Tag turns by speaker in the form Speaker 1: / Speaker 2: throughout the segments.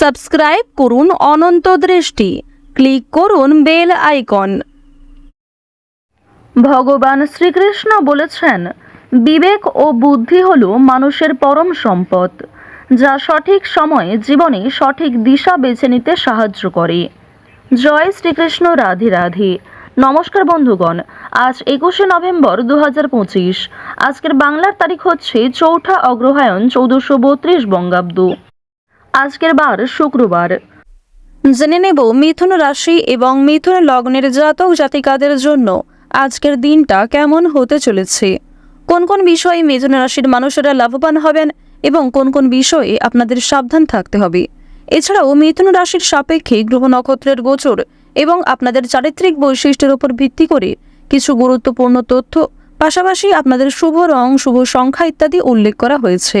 Speaker 1: Subscribe করুন অনন্ত দৃষ্টি। Click করুন বেল আইকন। ভগবান শ্রীকৃষ্ণ বলেছেন, বিবেক ও বুদ্ধি হল মানুষের পরম সম্পদ, যা সঠিক সময়ে জীবনে সঠিক দিশা বেছে নিতে সাহায্য করে। জয় শ্রীকৃষ্ণ, রাধে রাধে। নমস্কার বন্ধুগণ, আজ একুশে নভেম্বর দু আজকের বাংলার তারিখ হচ্ছে চৌঠা অগ্রহায়ণ চৌদ্দশো বত্রিশ বঙ্গাব্দ। আজকের বার শুক্রবার। জেনে নেব মিথুন রাশি এবং মিথুন লগ্নের জাতক জাতিকাদের জন্য আজকের দিনটা কেমন হতে চলেছে। কোন কোন বিষয়ে মিথুন রাশির মানুষেরা লাভবান হবেন এবং কোন কোন বিষয়ে আপনাদের সাবধান থাকতে হবে। এছাড়াও মিথুন রাশির সাপেক্ষে গ্রহ নক্ষত্রের গোচর এবং আপনাদের চারিত্রিক বৈশিষ্ট্যের উপর ভিত্তি করে কিছু গুরুত্বপূর্ণ তথ্য, পাশাপাশি আপনাদের শুভ রং, শুভ সংখ্যা ইত্যাদি উল্লেখ করা হয়েছে।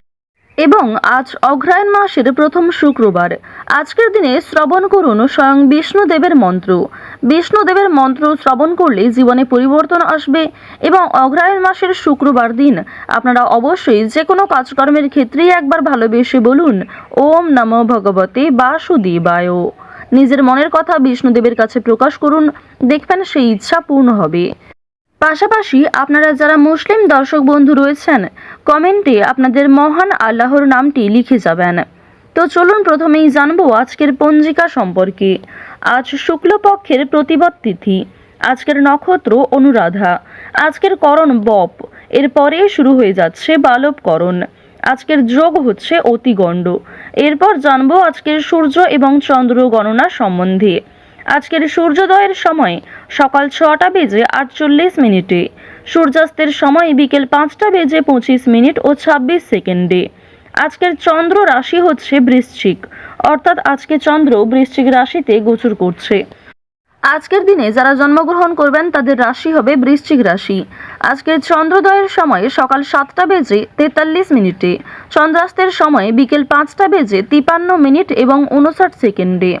Speaker 1: এবং আজ অগ্রায়ণ মাসের প্রথম শুক্রবার। আজকের দিনে শ্রবণ করুন স্বয়ং বিষ্ণুদেবের মন্ত্র। বিষ্ণুদেবের মন্ত্র শ্রবণ করলে জীবনে পরিবর্তন আসবে এবং অগ্রায়ণ মাসের শুক্রবার দিন আপনারা অবশ্যই যে কোনো কাজকর্মের ক্ষেত্রেই একবার ভালোবেসে বলুন, ওম নমো ভগবতে বাসুদেবায়। নিজের মনের কথা বিষ্ণুদেবের কাছে প্রকাশ করুন, দেখবেন সেই ইচ্ছা পূর্ণ হবে। পাশাপাশি আপনারা যারা মুসলিম দর্শক বন্ধু রয়েছেন, কমেন্টে আপনাদের মহান আল্লাহর নামটি লিখে যাবেন। তো চলুন প্রথমেই জানব আজকের পঞ্জিকা সম্পর্কে। আজ শুক্লপক্ষের প্রতিপদ তিথি, আজকের নক্ষত্র অনুরাধা, আজকের করণ বপ, এরপরে শুরু হয়ে যাচ্ছে বালবকরণ, আজকের যোগ হচ্ছে অতিগণ্ড। এরপর জানব আজকের সূর্য এবং চন্দ্র গণনা সম্বন্ধে। আজকের সূর্যোদয়ের সময় সকাল ছটা বেজে আটচল্লিশ মিনিটে। সূর্যাস্তের সময় বিকেল পাঁচটা বেজে পঁচিশ মিনিট ও ছাব্বিশ সেকেন্ডে। আজকের চন্দ্র রাশি হচ্ছে বৃশ্চিক, অর্থাৎ আজকে চন্দ্র বৃশ্চিক রাশিতে গোচর করছে। আজকের দিনে যারা জন্মগ্রহণ করবেন, তাদের রাশি হবে বৃশ্চিক রাশি। আজকের চন্দ্রোদয়ের সময় সকাল সাতটা বেজে তেতাল্লিশ মিনিটে, চন্দ্রাস্তের সময় বিকেল পাঁচটা বেজে তিপান্ন মিনিট এবং উনষাট সেকেন্ডে।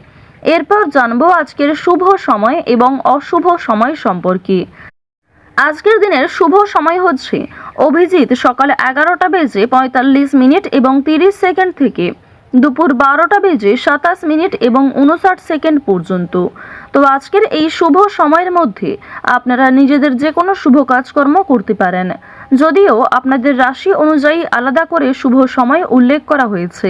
Speaker 1: এরপর জানব আজকের শুভ সময় এবং অশুভ সময় সম্পর্কে। আজকের দিনের শুভ সময় হচ্ছে অভিজিৎ সকাল এগারোটা বেজে পঁয়তাল্লিশ মিনিট এবং তিরিশ সেকেন্ড থেকে দুপুর বারোটা বেজে সাতাশ মিনিট এবং উনষাট সেকেন্ড পর্যন্ত। তো আজকের এই শুভ সময়ের মধ্যে আপনারা নিজেদের যে কোনো শুভ কাজকর্ম করতে পারেন। যদিও আপনাদের রাশি অনুযায়ী আলাদা করে শুভ সময় উল্লেখ করা হয়েছে।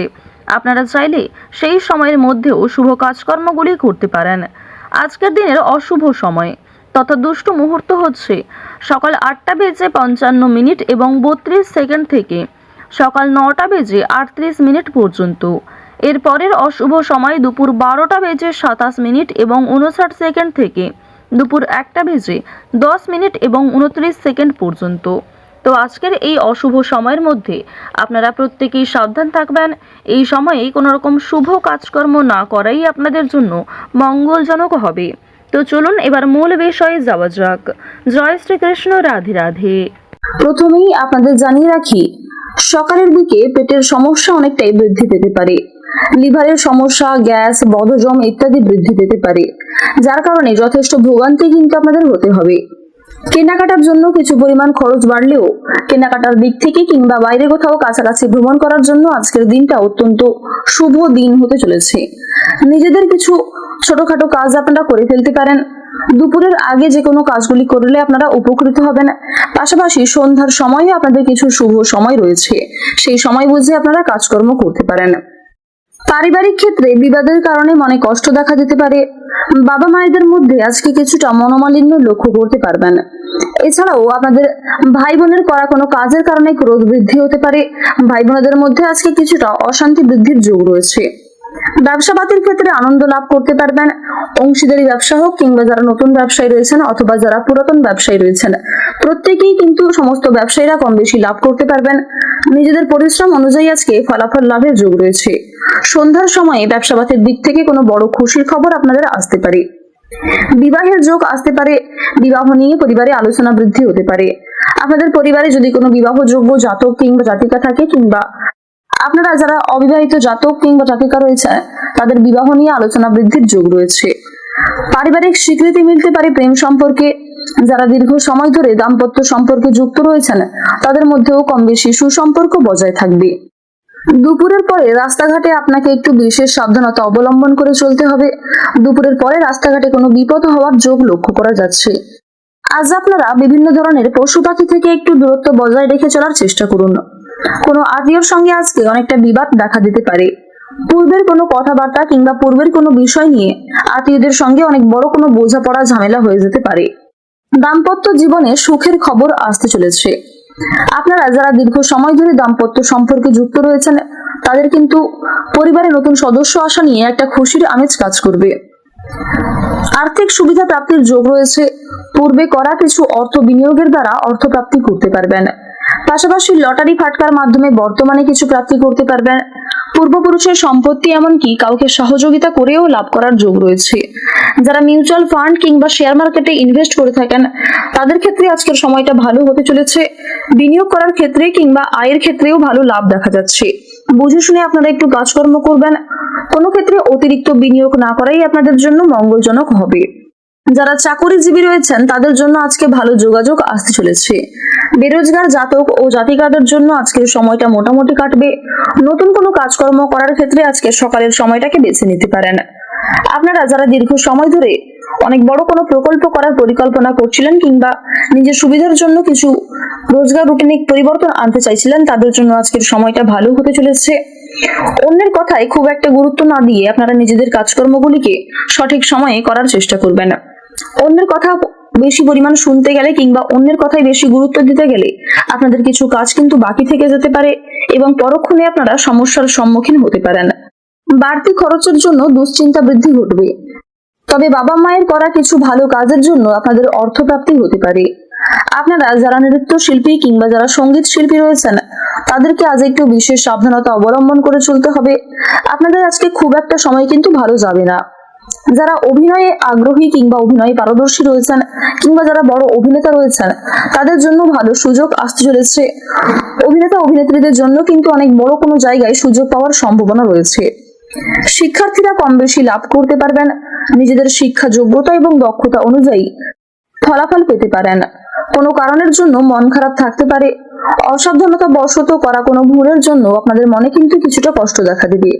Speaker 1: আপনারা চাইলে সেই সময়ের মধ্যেও শুভ কাজকর্মগুলি করতে পারেন। আজকের দিনের অশুভ সময়। তথা দুষ্ট মুহূর্ত হচ্ছে সকাল আটটা বেজে পঞ্চান্ন মিনিট এবং বত্রিশ সেকেন্ড থেকে সকাল নটা বেজে আটত্রিশ মিনিট পর্যন্ত। এর পরের অশুভ সময় দুপুর বারোটা বেজে সাতাশ মিনিট এবং উনষাট সেকেন্ড থেকে দুপুর একটা বেজে দশ মিনিট এবং উনত্রিশ সেকেন্ড পর্যন্ত। তো আজকের এই অশুভ সময়ের মধ্যে আপনারা প্রত্যেকেই সাবধান থাকবেন। এই সময়ে কোনো রকম শুভ কাজকর্ম না করাই আপনাদের জন্য মঙ্গলজনক হবে। তো চলুন এবার মূল বিষয়ে যাওয়া যাক। জয় শ্রীকৃষ্ণ, রাধে রাধে।
Speaker 2: প্রথমেই আপনাদের জানিয়ে রাখি, সকালের দিকে পেটের সমস্যা অনেকটাই বৃদ্ধি পেতে পারে। লিভারের সমস্যা, গ্যাস বদজম ইত্যাদি বৃদ্ধি পেতে পারে। যার কারণে যথেষ্ট ভোগান্তি কিন্তু আপনাদের হতে হবে। কেনাকাটার জন্য কিছু পরিমাণ খরচ বাড়লেও কেনাকাটার দিক থেকে কিংবা বাইরে কোথাও কাছাকাছি ভ্রমণ করার জন্য আজকের দিনটা অত্যন্ত শুভ দিন হতে চলেছে। নিজেদের কিছু ছোটখাটো কাজ আপনারা করে ফেলতে পারেন। দুপুরের আগে যে কোনো কাজগুলি করলে আপনারা উপকৃত হবেন। পাশাপাশি সন্ধ্যার সময়ও আপনাদের কিছু শুভ সময় রয়েছে। সেই সময় বুঝে আপনারা কাজকর্ম করতে পারেন। পারিবারিক ক্ষেত্রে বিবাদের কারণে মনে কষ্ট দেখা যেতে পারে। বাবা মায়েদের মধ্যে আজকে কিছুটা মনোমালিন্য লক্ষ্য করতে পারবেন। এছাড়াও আপনাদের ভাই বোনের করা কোনো কাজের কারণে ক্রোধ বৃদ্ধি হতে পারে। ভাই বোনদের মধ্যে আজকে কিছুটা অশান্তি বৃদ্ধির যোগ রয়েছে। ব্যবসাপাতির ক্ষেত্রে আনন্দ লাভ করতে পারবেন। অংশীদারি ব্যবসা হোক কিংবা যারা নতুন ব্যবসায়ী রয়েছেন অথবা যারা পুরাতন ব্যবসায়ী রয়েছেন, প্রত্যেকেই কিন্তু সমস্ত ব্যবসায়ীরা কম বেশি লাভ করতে পারবেন। নিজেদের পরিশ্রম অনুযায়ী আজকে ফলাফল লাভের যোগ রয়েছে। সন্ধ্যার সময়ে ব্যবসাপাতের দিক থেকে কোনো বড় খুশির খবর আপনাদের আসতে পারে। বিবাহের যোগ আসতে পারে। বিবাহ নিয়ে পরিবারে আলোচনা বৃদ্ধি হতে পারে। আপনাদের পরিবারে যদি কোনো বিবাহযোগ্য জাতক কিংবা জাতিকা থাকে কিংবা আপনারা যারা অবিবাহিত জাতক কিংবা জাতিকা রয়েছে, তাদের বিবাহ নিয়ে আলোচনা বৃদ্ধির যোগ রয়েছে। পারিবারিক স্বীকৃতি মিলতে পারে প্রেম সম্পর্কে। যারা দীর্ঘ সময় ধরে দাম্পত্য সম্পর্কে যুক্ত রয়েছেন, তাদের মধ্যেও কম বেশি সুসম্পর্ক বজায় থাকবে। দুপুরের পরে রাস্তাঘাটে আপনাকে একটু বিশেষ সাবধানতা অবলম্বন করে চলতে হবে। দুপুরের পরে রাস্তাঘাটে কোনো বিপদ হওয়ার যোগ লক্ষ্য করা যাচ্ছে। আজ আপনারা বিভিন্ন ধরনের পশু পাখি থেকে একটু দূরত্ব বজায় রেখে চলার চেষ্টা করুন। কোনো আত্মীয়র সঙ্গে আজকে অনেকটা বিবাদ দেখা দিতে পারে। পূর্বের কোনো কথাবার্তা কিংবা পূর্বের কোনো বিষয় নিয়ে আত্মীয়দের সঙ্গে অনেক বড় কোনো বোঝাপড়া, ঝামেলা হয়ে যেতে পারে। দাম্পত্য জীবনে সুখের খবর আসতে চলেছে। আপনারা যারা দীর্ঘ সময় ধরে দাম্পত্য সম্পর্কে যুক্ত রয়েছেন, তাদের কিন্তু পরিবারে নতুন সদস্য আসা নিয়ে একটা খুশির আমেজ কাজ করবে। আর্থিক সুবিধা প্রাপ্তির যোগ রয়েছে। পূর্বে করা কিছু অর্থ বিনিয়োগের দ্বারা অর্থ প্রাপ্তি করতে পারবেন। পাশাপাশি লটারি ফাটকার মাধ্যমে বর্তমানে কিছু প্রাপ্তি করতে পারবেন। পূর্বপুরুষের সম্পত্তি এমনকি কাউকে সহযোগিতা করেও লাভ করার যোগ রয়েছে। যারা মিউচুয়াল ফান্ড কিংবা শেয়ার মার্কেটে ইনভেস্ট করে থাকেন, তাদের ক্ষেত্রে আজকের সময়টা ভালো হতে চলেছে। বিনিয়োগ করার ক্ষেত্রে কিংবা আয়ের ক্ষেত্রেও ভালো লাভ দেখা যাচ্ছে। বুঝে শুনে আপনারা একটু কাজকর্ম করবেন। কোনো ক্ষেত্রে অতিরিক্ত বিনিয়োগ না করাই আপনাদের জন্য মঙ্গলজনক হবে। যারা চাকরিজীবী রয়েছেন, তাদের জন্য আজকে ভালো যোগাযোগ আসতে চলেছে। বেরোজগার জাতক ও জাতিকাদের জন্য আজকের সময়টা মোটামুটি কাটবে। নতুন কোনো কাজকর্ম করার ক্ষেত্রে আজকে সকালের সময়টাকে বেছে নিতে পারেন। আপনারা যারা দীর্ঘ সময় ধরে অনেক বড় কোনো প্রকল্প করার পরিকল্পনা করছিলেন কিংবা নিজের সুবিধার জন্য কিছু রোজগার রুটিনে পরিবর্তন আনতে চাইছিলেন, তাদের জন্য আজকের সময়টা ভালো হতে চলেছে। অন্যের কথায় খুব একটা গুরুত্ব না দিয়ে আপনারা নিজেদের কাজকর্মগুলিকে সঠিক সময়ে করার চেষ্টা করবেন। অন্যের কথা বেশি পরিমাণ শুনতে গেলে কিংবা অন্যের কথায় বেশি গুরুত্ব দিতে গেলে আপনাদের কিছু কাজ কিন্তু বাকি থেকে যেতে পারে এবং পরক্ষণে আপনারা সমস্যার সম্মুখীন হতে পারেন। বাড়তি খরচের জন্য দুশ্চিন্তা বৃদ্ধি ঘটবে। তবে বাবা মায়ের করা কিছু ভালো কাজের জন্য আপনাদের অর্থপ্রাপ্তি হতে পারে। আপনারা যারা নৃত্য শিল্পী কিংবা যারা সংগীত শিল্পী রয়েছেন, তাদেরকে আজ একটু বিশেষ সাবধানতা অবলম্বন করে চলতে হবে। আপনাদের আজকে খুব একটা সময় কিন্তু ভালো যাবে না। যারা অভিনয়ে আগ্রহী কিংবা অভিনয়ে পারদর্শী রয়েছেন কিংবা যারা বড় অভিনেতা রয়েছেন, তাদের জন্য ভালো সুযোগ আসতে চলেছে। অভিনেতা, অভিনেত্রীদের জন্য কিন্তু অনেক বড় কোনো জায়গায় সুযোগ পাওয়ার সম্ভাবনা রয়েছে। শিক্ষার্থীরা কম বেশি লাভ করতে পারবেন, নিজেদের শিক্ষা যোগ্যতা এবং দক্ষতা অনুযায়ী ফলাফল পেতে পারেন। কোনো কারণের জন্য মন খারাপ থাকতে পারে। অসাবধানতা বশত করা কোনো ভুলের জন্য আপনাদের মনে কিন্তু কিছুটা কষ্ট দেখা দিবে।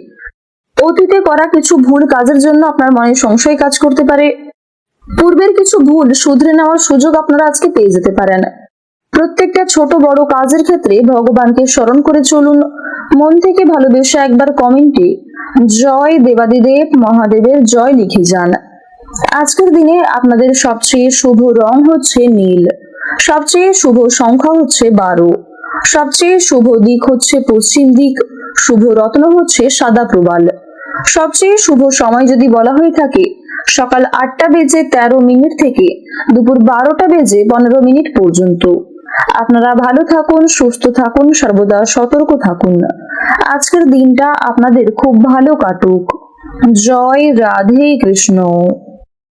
Speaker 2: অতীতে করা কিছু ভুল কাজের জন্য আপনার মনে সংশয় কাজ করতে পারে। পূর্বের কিছু ভুল শুধরে নেওয়ার সুযোগ আপনারা আজকে পেয়ে যেতে পারেন। প্রত্যেকটা ছোট বড় কাজের ক্ষেত্রে ভগবানকে স্মরণ করে চলুন। মন থেকে ভালোবেসে একবার কমেন্টে জয় দেবাদিদেব মহাদেবের জয় লিখে যান। আজকের দিনে আপনাদের সবচেয়ে শুভ রং হচ্ছে নীল। সবচেয়ে শুভ সংখ্যা হচ্ছে বারো। সবচেয়ে শুভ দিক হচ্ছে পশ্চিম দিক, শুভ রত্ন হচ্ছে সাদা প্রবাল। সবচেয়ে শুভ সময় যদি বলা হয়ে থাকে, সকাল আটটা বেজে তেরো মিনিট থেকে দুপুর বারোটা বেজে পনেরো মিনিট পর্যন্ত। আপনারা ভালো থাকুন, সুস্থ থাকুন, সর্বদা সতর্ক থাকুন। আজকের দিনটা আপনাদের খুব ভালো কাটুক। জয় রাধে কৃষ্ণ।